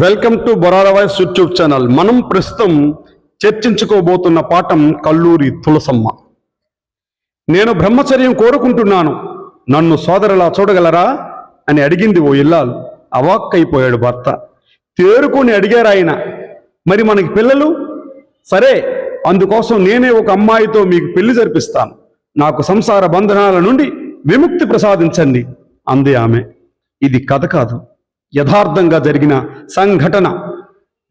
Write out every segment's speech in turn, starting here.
Welcome to Borala voice YouTube channel మనం ప్రస్తుతం చర్చించుకోబోతున్న పాఠం కల్లూరి తులసమ్మ నేను బ్రహ్మచర్యం కోరుకుంటున్నాను నన్ను సోదరులా చూడగలరా అని అడిగింది ఓ ఇల్లాలు అవాక్కైపోయాడు భర్త తేరుకొని అడిగారు ఆయన మరి మనకి పిల్లలు సరే అందుకోసం నేనే ఒక అమ్మాయితో మీకు పెళ్ళి జరిపిస్తాను నాకు సంసార బంధనాల నుండి విముక్తి ప్రసాదించండి అంది ఆమె ఇది కథ కాదు యథార్థంగా జరిగిన సంఘటన.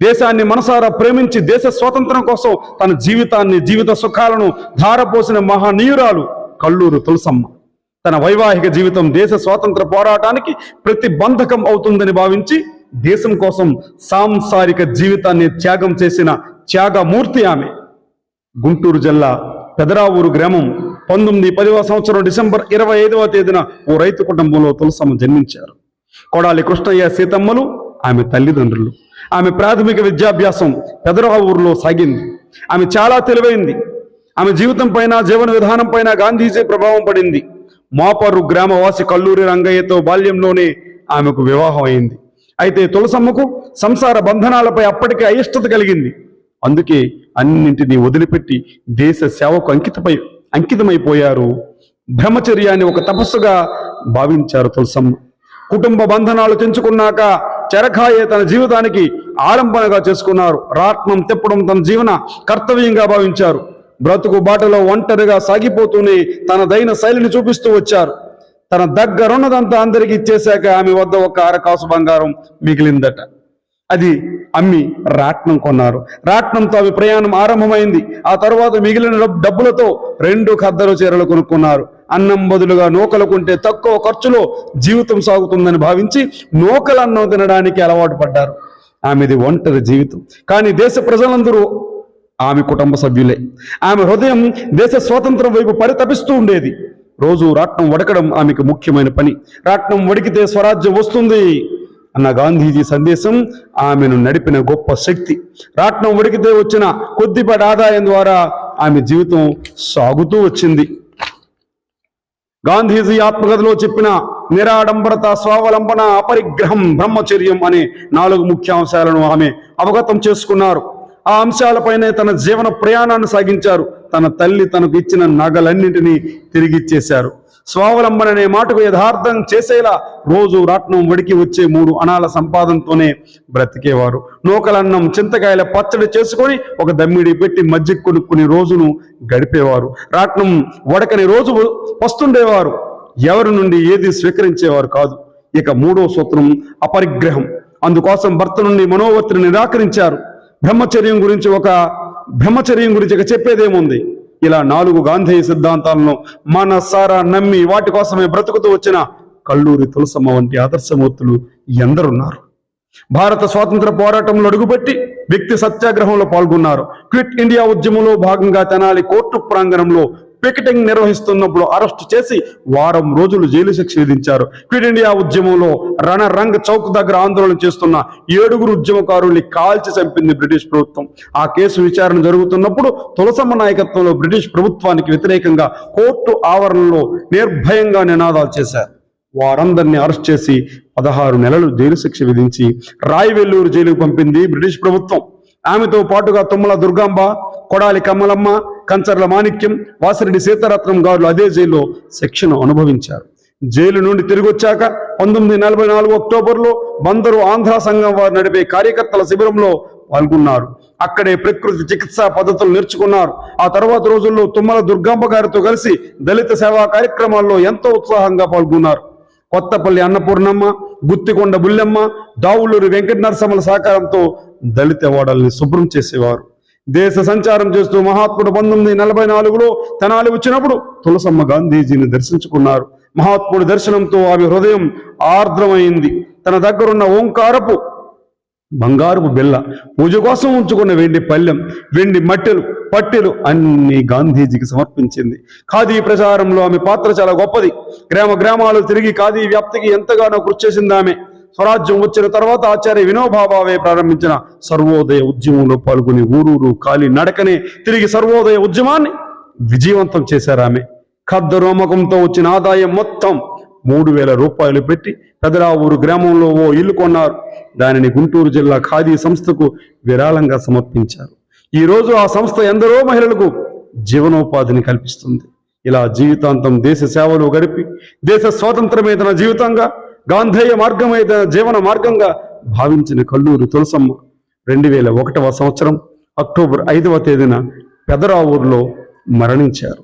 దేశాన్ని మనసారా ప్రేమించి దేశ స్వాతంత్రం కోసం తన జీవితాన్ని జీవిత సుఖాలను ధారపోసిన మహానీయురాలు కల్లూరు తులసమ్మ. తన వైవాహిక జీవితం దేశ స్వాతంత్ర పోరాటానికి ప్రతిబంధకం అవుతుందని భావించి దేశం కోసం సాంసారిక జీవితాన్ని త్యాగం చేసిన త్యాగమూర్తి ఆమె. గుంటూరు జిల్లా పెదరావూరు గ్రామం పంతొమ్మిది పదివ సంవత్సరం డిసెంబర్ ఇరవై ఐదవ తేదీన ఓ రైతు కుటుంబంలో తులసమ్మ జన్మించారు. కొడాలి కృష్ణయ్య సీతమ్మలు ఆమె తల్లిదండ్రులు. ఆమె ప్రాథమిక విద్యాభ్యాసం పెదరావూరులో సాగింది. ఆమె చాలా తెలివైంది. ఆమె జీవితం పైన జీవన విధానం పైన గాంధీజీ ప్రభావం పడింది. మోపరు గ్రామవాసి కల్లూరి రంగయ్యతో బాల్యంలోనే ఆమెకు వివాహం అయింది. అయితే తులసమ్మకు సంసార బంధనాలపై అప్పటికే అయిష్టత కలిగింది. అందుకే అన్నింటినీ వదిలిపెట్టి దేశ సేవకు అంకితమై అంకితమైపోయారు. బ్రహ్మచర్యాన్ని ఒక తపస్సుగా భావించారు తులసమ్మ. కుటుంబ బంధనాలు తెంచుకున్నాక చెరఖాయే తన జీవితానికి ఆలంబనగా చేసుకున్నారు. రాట్నం తిప్పడం తన జీవన కర్తవ్యంగా భావించారు. బ్రతుకు బాటలో ఒంటరిగా సాగిపోతూనే తనదైన శైలిని చూపిస్తూ వచ్చారు. తన దగ్గరున్నదంతా అందరికీ ఇచ్చేశాక ఆమె వద్ద ఒక అరకాసు బంగారం మిగిలిందట. అది అమ్మి రాట్నం కొన్నారు. రాట్నంతో ఆమె ప్రయాణం ఆరంభమైంది. ఆ తర్వాత మిగిలిన డబ్బులతో రెండు ఖద్దరు చీరలు కొనుక్కున్నారు. అన్నం బదులుగా నూకలు కొంటే తక్కువ ఖర్చులో జీవితం సాగుతుందని భావించి నూకలన్నం తినడానికి అలవాటు పడ్డారు. ఆమెది ఒంటరి జీవితం. కానీ దేశ ప్రజలందరూ ఆమె కుటుంబ సభ్యులే. ఆమె హృదయం దేశ స్వాతంత్రం వైపు పరితపిస్తూ ఉండేది. రోజు రాట్నం వడకడం ఆమెకు ముఖ్యమైన పని. రాట్నం వడికితే స్వరాజ్యం వస్తుంది అన్న గాంధీజీ సందేశం ఆమెను నడిపిన గొప్ప శక్తి. రాట్నం వడికితే వచ్చిన కొద్దిపాటి ఆదాయం ద్వారా ఆమె జీవితం సాగుతూ వచ్చింది. గాంధీజీ ఆత్మకథలో చెప్పిన నిరాడంబరత స్వావలంబన అపరిగ్రహం బ్రహ్మచర్యం అనే నాలుగు ముఖ్యాంశాలను ఆమె అవగతం చేసుకున్నారు. ఆ అంశాలపైనే తన జీవన ప్రయాణాన్ని సాగించారు. తన తల్లి తనకు ఇచ్చిన నగలన్నింటినీ తిరిగిచ్చేశారు. స్వావలంబన అనే మాటకు యథార్థం చేసేలా రోజు రాట్నం వడికి వచ్చే మూడు అనాల సంపాదనతోనే బ్రతికేవారు. నూకలన్నం చింతకాయల పచ్చడి చేసుకొని ఒక దమ్మిడి పెట్టి మజ్జిగ కొనుక్కుని రోజును గడిపేవారు. రాట్నం వడకని రోజు వస్తుండేవారు. ఎవరి నుండి ఏది స్వీకరించేవారు కాదు. ఇక మూడో సూత్రం అపరిగ్రహం. అందుకోసం భర్త నుండి మనోవర్తిని నిరాకరించారు. బ్రహ్మచర్యం గురించి ఒక బ్రహ్మచర్యం గురించి ఇక చెప్పేదేముంది? ఇలా నాలుగు గాంధేయ సిద్ధాంతాలను మనసారా నమ్మి వాటి కోసమే బ్రతుకుతూ వచ్చిన కల్లూరి తులసమ్మ వంటి ఆదర్శమూర్తులు ఎందరున్నారు భారత స్వాతంత్ర పోరాటంలో అడుగుపెట్టి వ్యక్తి సత్యాగ్రహంలో పాల్గొన్నారు. క్విట్ ఇండియా ఉద్యమంలో భాగంగా తెనాలి కోర్టు ప్రాంగణంలో పికెటింగ్ నిర్వహిస్తున్నప్పుడు అరెస్టు చేసి వారం రోజులు జైలు శిక్ష విధించారు. క్విట్ ఇండియా ఉద్యమంలో రణరంగ్ చౌక్ దగ్గర ఆందోళన చేస్తున్న ఏడుగురు ఉద్యమకారుల్ని కాల్చి చంపింది బ్రిటిష్ ప్రభుత్వం. ఆ కేసు విచారణ జరుగుతున్నప్పుడు తులసమ్మ నాయకత్వంలో బ్రిటిష్ ప్రభుత్వానికి వ్యతిరేకంగా కోర్టు ఆవరణలో నిర్భయంగా నినాదాలు చేశారు. వారందరినీ అరెస్ట్ చేసి పదహారు నెలలు జైలు శిక్ష విధించి రాయవెల్లూరు జైలుకు పంపింది బ్రిటిష్ ప్రభుత్వం. ఆమెతో పాటుగా తుమ్మల దుర్గాంబ కొడాలి కమలమ్మ కంచర్ల మాణిక్యం వాసిరెడ్డి సీతారత్నం గారు అదే జైల్లో శిక్షను అనుభవించారు. జైలు నుండి తిరిగి వచ్చాక పంతొమ్మిది నలభై నాలుగు అక్టోబర్లో బందరు ఆంధ్ర సంఘం వారు నడిపే కార్యకర్తల శిబిరంలో పాల్గొన్నారు. అక్కడే ప్రకృతి చికిత్సా పద్ధతులు నేర్చుకున్నారు. ఆ తర్వాత రోజుల్లో తుమ్మల దుర్గాంబ గారితో కలిసి దళిత సేవా కార్యక్రమాల్లో ఎంతో ఉత్సాహంగా పాల్గొన్నారు. కొత్తపల్లి అన్నపూర్ణమ్మ గుత్తికొండ బుల్లెమ్మ దావులూరి వెంకట నరసమ్మల సహకారంతో దళిత వాడల్ని శుభ్రం చేసేవారు. దేశ సంచారం చేస్తూ మహాత్ముడు పంతొమ్మిది నలభై నాలుగులో తెనాలి వచ్చినప్పుడు తులసమ్మ గాంధీజీని దర్శించుకున్నారు. మహాత్ముడి దర్శనంతో ఆమె హృదయం ఆర్ద్రమైంది. తన దగ్గరున్న ఓంకారపు బంగారుపు బిల్ల పూజ కోసం ఉంచుకున్న వెండి పళ్ళెం వెండి మట్టెలు పట్టెలు అన్ని గాంధీజీకి సమర్పించింది. ఖాదీ ప్రచారంలో ఆమె పాత్ర చాలా గొప్పది. గ్రామ గ్రామాలు తిరిగి ఖాదీ వ్యాప్తికి ఎంతగానో కృషి చేసింది ఆమె. స్వరాజ్యం వచ్చిన తర్వాత ఆచార్య వినోబాబావే ప్రారంభించిన సర్వోదయ ఉద్యమంలో పాల్గొని ఊరూరు కాలి నడకనే తిరిగి సర్వోదయ ఉద్యమాన్ని విజయవంతం చేశారు ఆమె. ఖద్ద రోమకంతో వచ్చిన ఆదాయం మొత్తం మూడు వేల రూపాయలు పెట్టి పెదరావూరు గ్రామంలో ఓ ఇల్లు కొన్నారు. దానిని గుంటూరు జిల్లా ఖాదీ సంస్థకు విరాళంగా సమర్పించారు. ఈ రోజు ఆ సంస్థ ఎందరో మహిళలకు జీవనోపాధిని కల్పిస్తుంది. ఇలా జీవితాంతం దేశ సేవలు గడిపి దేశ స్వాతంత్రమే తన జీవితంగా గాంధేయ మార్గమైన జీవన మార్గంగా భావించిన కల్లూరు తులసమ్మ రెండు వేల ఒకటవ సంవత్సరం అక్టోబర్ ఐదవ తేదీన పెదరావూరులో మరణించారు.